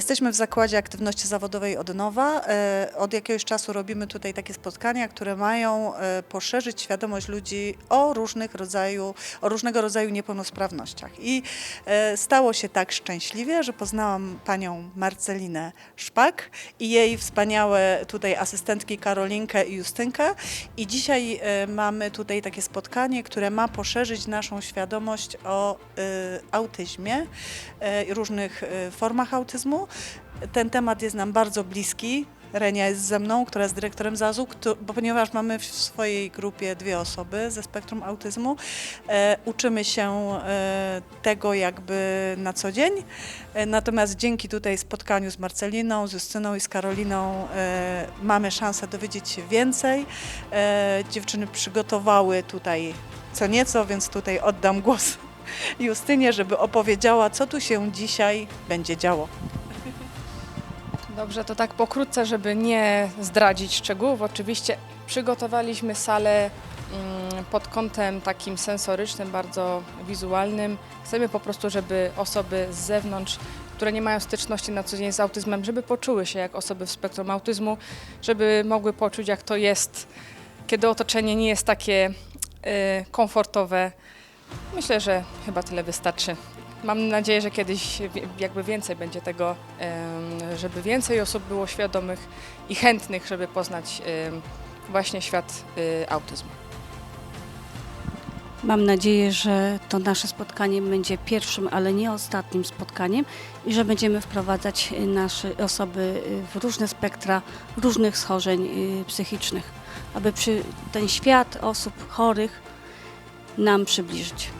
Jesteśmy w Zakładzie Aktywności Zawodowej Odnowa. E, Od jakiegoś czasu robimy tutaj takie spotkania, które mają e, poszerzyć świadomość ludzi o różnych rodzaju, o różnego rodzaju niepełnosprawnościach. I e, stało się tak szczęśliwie, że poznałam panią Marcelinę Szpak i jej wspaniałe tutaj asystentki Karolinkę i Justynkę. I dzisiaj mamy tutaj takie spotkanie, które ma poszerzyć naszą świadomość o autyzmie różnych formach autyzmu. Ten temat jest nam bardzo bliski. Renia jest ze mną, która jest dyrektorem ZAZ-u, bo ponieważ mamy w swojej grupie dwie osoby ze spektrum autyzmu, e, uczymy się e, tego jakby na co dzień. E, natomiast dzięki tutaj spotkaniu z Marceliną, z Justyną i z Karoliną e, mamy szansę dowiedzieć się więcej. E, dziewczyny przygotowały tutaj co nieco, więc tutaj oddam głos Justynie, żeby opowiedziała, co tu się dzisiaj będzie działo. Dobrze, to tak pokrótce, żeby nie zdradzić szczegółów. Oczywiście przygotowaliśmy salę mm, pod kątem takim sensorycznym, bardzo wizualnym. Chcemy po prostu, żeby osoby z zewnątrz, które nie mają styczności na co dzień z autyzmem, żeby poczuły się jak osoby w spektrum autyzmu, żeby mogły poczuć, jak to jest, kiedy otoczenie nie jest takie y, komfortowe. Myślę, że chyba tyle wystarczy. Mam nadzieję, że kiedyś jakby więcej będzie tego, żeby więcej osób było świadomych i chętnych, żeby poznać właśnie świat y, autyzmu. Mam nadzieję, że to nasze spotkanie będzie pierwszym, ale nie ostatnim spotkaniem i że będziemy wprowadzać y, nasze osoby y, w różne spektra różnych schorzeń psychicznych, aby ten świat osób chorych nam przybliżyć.